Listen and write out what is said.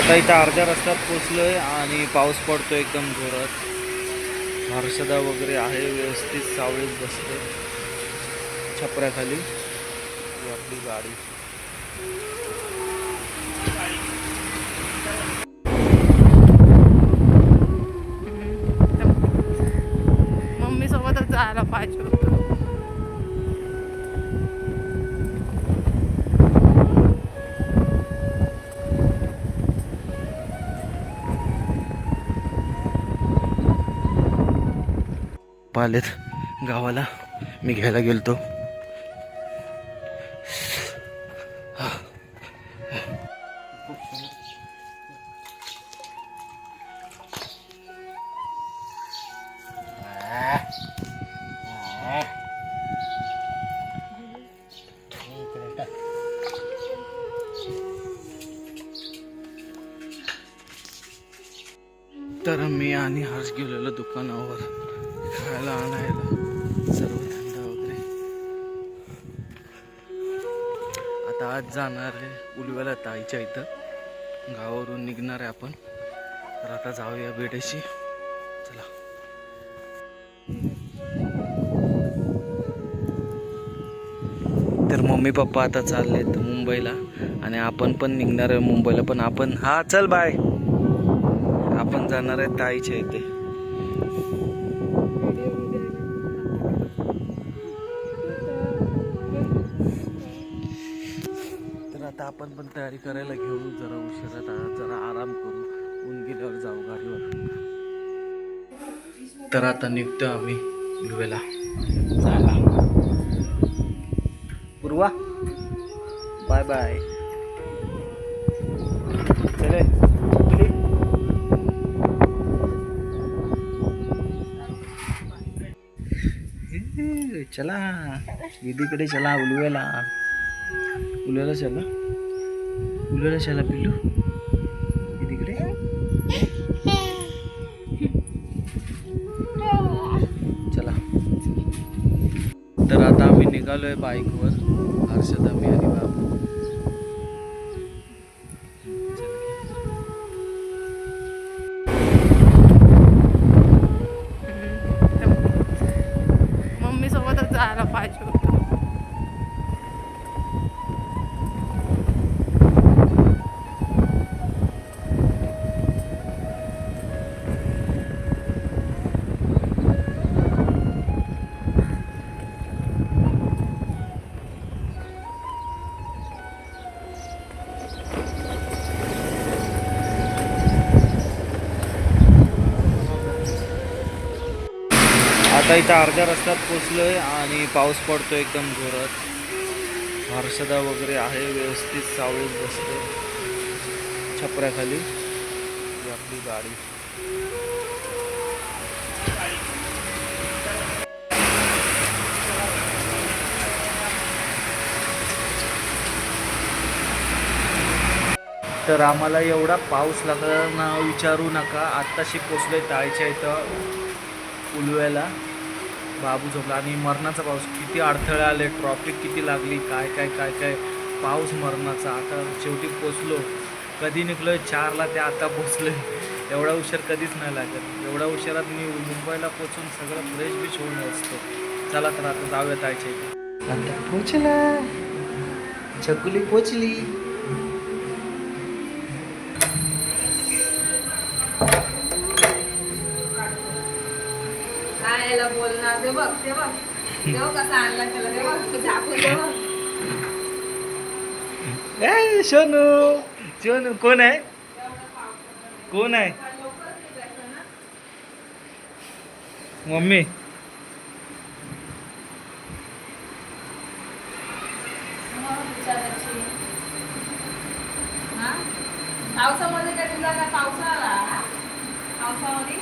आता इथं अर्ध्या रस्त्यात पोचलोय आणि पाऊस पडतो एकदम जोरात. हर्षदा वगैरे आहे व्यवस्थित सावळीत बसते छपऱ्याखाली. आपली गाडी. आलेत. गावाला मी घ्यायला गेलतो. तर मी आणि हर्ष गेलेलो दुकानावर. खायला आणायला. सर्व थंड वगैरे. आता आज जाणार आहे उलव्याला ताईच्या इथं. गावावरून निघणार आहे आपण. तर आता जाऊया बेडेशी. चला. तर मम्मी पप्पा आता चाललेत मुंबईला आणि आपण पण निघणार आहे मुंबईला. पण आपण हा चल बाय आपण जाणार आहे ताईच्या इथे. आपण पण तयारी करायला घेऊ जरा उशिरात जरा आराम करू. ऊन गेल्यावर जाऊ गाडीवर. तर आता निघतो आम्ही उलवेला झाला पूर्वा. Bye bye. चले. चला. दीदीकडे चला. उलवेला उलवेला चला. उलवेला शाला पिल्लू. तिकडे चला. तर आता आम्ही निघालोय बाईकवर. हर्षदा मी आता इथं अर्ध्या रस्त्यात पोचलोय आणि पाऊस पडतो एकदम जोरात. हर्षदा वगैरे आहे व्यवस्थित सावळीत बसते छपऱ्याखाली. आपली गाडी. तर आम्हाला एवढा पाऊस लागला ना विचारू नका. आत्ताशी पोचलोय ताळीच्या इथं उलव्याला. बाबू झोपला आणि मरणाचा पाऊस. किती अडथळे आले ट्रॉफिक किती लागली काय काय काय काय. पाऊस मरणाचा. आता शेवटी पोचलो. कधी निघलो चारला ते आता पोचलो एवढा उशीर कधीच नाही लागत. एवढ्या उशिरात मी मुंबईला पोचून सगळं फ्रेश बी होऊन असतो. चला तर आता जाऊयात आयच्या आता पोचला. छकुली पोचली. बोलणार ते बघ ते बघ ते बघ कसा आणला त्याला ते बघ झाकून ते बघ ए सोनू सोनू कोण आहे कोण आहे मम्मी हा? पावसामध्ये कधी जाणार पावसाळा पावसामध्ये